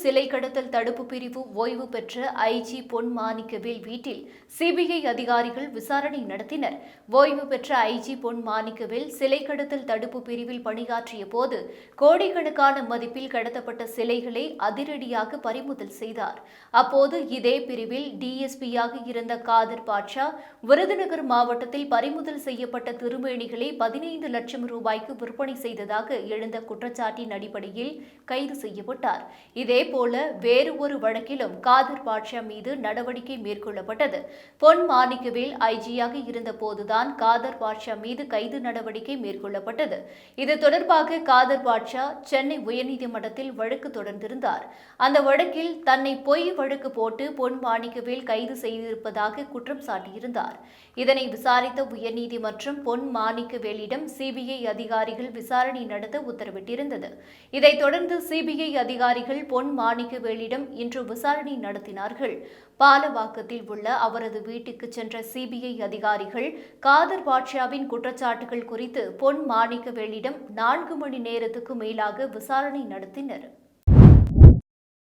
சிலை கடத்தல் தடுப்பு பிரிவு ஓய்வு பெற்ற ஐஜி பொன் மாணிக்கவேல் வீட்டில் சிபிஐ அதிகாரிகள் விசாரணை நடத்தினர். ஓய்வு பெற்ற ஐஜி பொன் மாணிக்கவேல் சிலை கடத்தல் தடுப்பு பிரிவில் பணியாற்றிய போது கோடிக்கணக்கான மதிப்பில் கடத்தப்பட்ட சிலைகளை அதிரடியாக பறிமுதல் செய்தார். அப்போது இதே பிரிவில் டிஎஸ்பியாக இருந்த காதர் பாட்ஷா விருதுநகர் மாவட்டத்தில் பறிமுதல் செய்யப்பட்ட திருமேனிகளை பதினைந்து லட்சம் ரூபாய்க்கு விற்பனை செய்ததாக எழுந்த குற்றச்சாட்டின் அடிப்படையில் கைது செய்யப்பட்டார். இதேபோல வேறு ஒரு வழக்கிலும் காதர் பாட்ஷா மீது நடவடிக்கை மேற்கொள்ளப்பட்டது. பொன் மாணிக்கவேல் ஐஜியாக இருந்தபோதுதான் காதர் பாட்ஷா மீது கைது நடவடிக்கை மேற்கொள்ளப்பட்டது. இது தொடர்பாக காதர் பாட்ஷா சென்னை உயர்நீதிமன்றத்தில் வழக்கு தொடர்ந்திருந்தார். அந்த வழக்கில் தன்னை பொய் வழக்கு போட்டு பொன் மாணிக்கவேல் கைது செய்திருப்பதாக குற்றம் சாட்டியிருந்தார். இதனை விசாரித்த உயர்நீதிமன்றம் பொன் மாணிக்கவேலிடம் சிபிஐ அதிகாரிகள் விசாரணை நடத்த உத்தரவிட்டிருந்தது. இதைத் தொடர்ந்து சிபிஐ அதிகாரிகள் பொன் மாணிக்கவேலிடம் இன்று விசாரணை நடத்தினார்கள். பாலவாக்கத்தில் உள்ள அவரது வீட்டுக்கு சென்ற சிபிஐ அதிகாரிகள் காதர் பாட்ஷாவின் குற்றச்சாட்டுகள் குறித்து பொன் மாணிக்கவேலிடம் நான்கு மணி நேரத்துக்கு மேலாக விசாரணை நடத்தினர்.